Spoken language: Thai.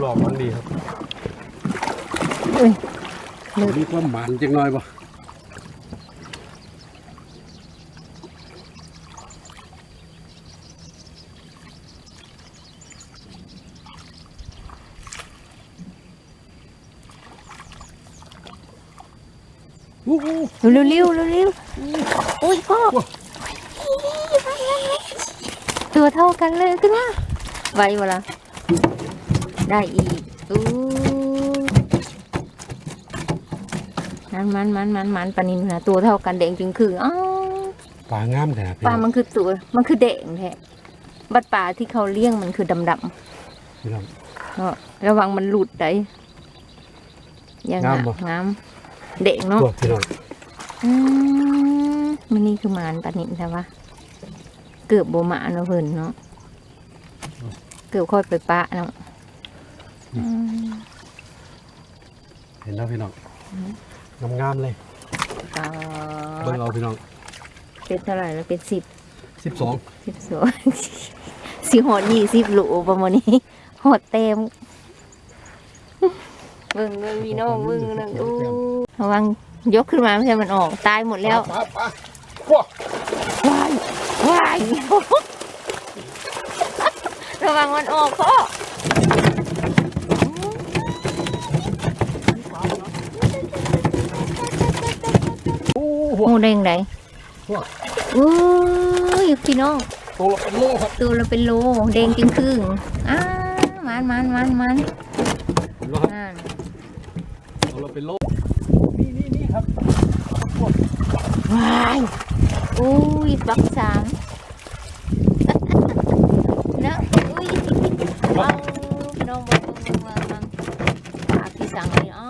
หลอกมันดีครับเอ้ยมีความหวานจังน้อยบ่เร็วเร็วเร็วเร็วโอ้ยพ่อตัวเท่ากันเลยขึ้นมาไหวเวละ ได้อีกอู้มันมันมันมันมันปลานินนะตัวเท่ากันแดงจึงคืออ้าวปลางามขนาดปลามันคือตัว มันคือแดงแท้บัดปลาที่เขาเลี้ยงมันคือดำดำพี่น้องๆเนาะระวังมันหลุดได้ยังงามบ่งามเด็กเนาะตัวพี่น้องอืมมันนี่คือหมานปลานินใช่ปะเกือบโบหมาเนาะเพิ่นเนาะเกือบค่อยไปปะเนาะอืม เห็นแล้วพี่น้องงามๆเลยก็เบิ่งเอาพี่น้องเป็นเท่าไหร่แล้วเป็นสิบ12สิบสองสิหอดยี่สิบโหลประมาณนี้หอดเต็มเบิ่งเบิ่งพี่น้องเบิ่งนั่นอู้ระวังยกขึ้นมาไม่ใช่มันออกตายหมดแล้วปลาปลาว้าว้ายว้ายระวังมันออกพ่อ โอ้โหโอ้ได้ยังไงว้าอู้ยพี่น้อง ตัวละเป็นโลครับตัวเราเป็นโลแดงจริงครึ่งอ้ามันมันมันมันเห็นบ่ครับอ่าตัวละเป็นโลนี่นี่นี่ครับว้ายอุ้ยบักสามเนอะอุ้ยเอาพี่น้องเบังเบังเบังเบังปากพี่สังเลยอ๋อ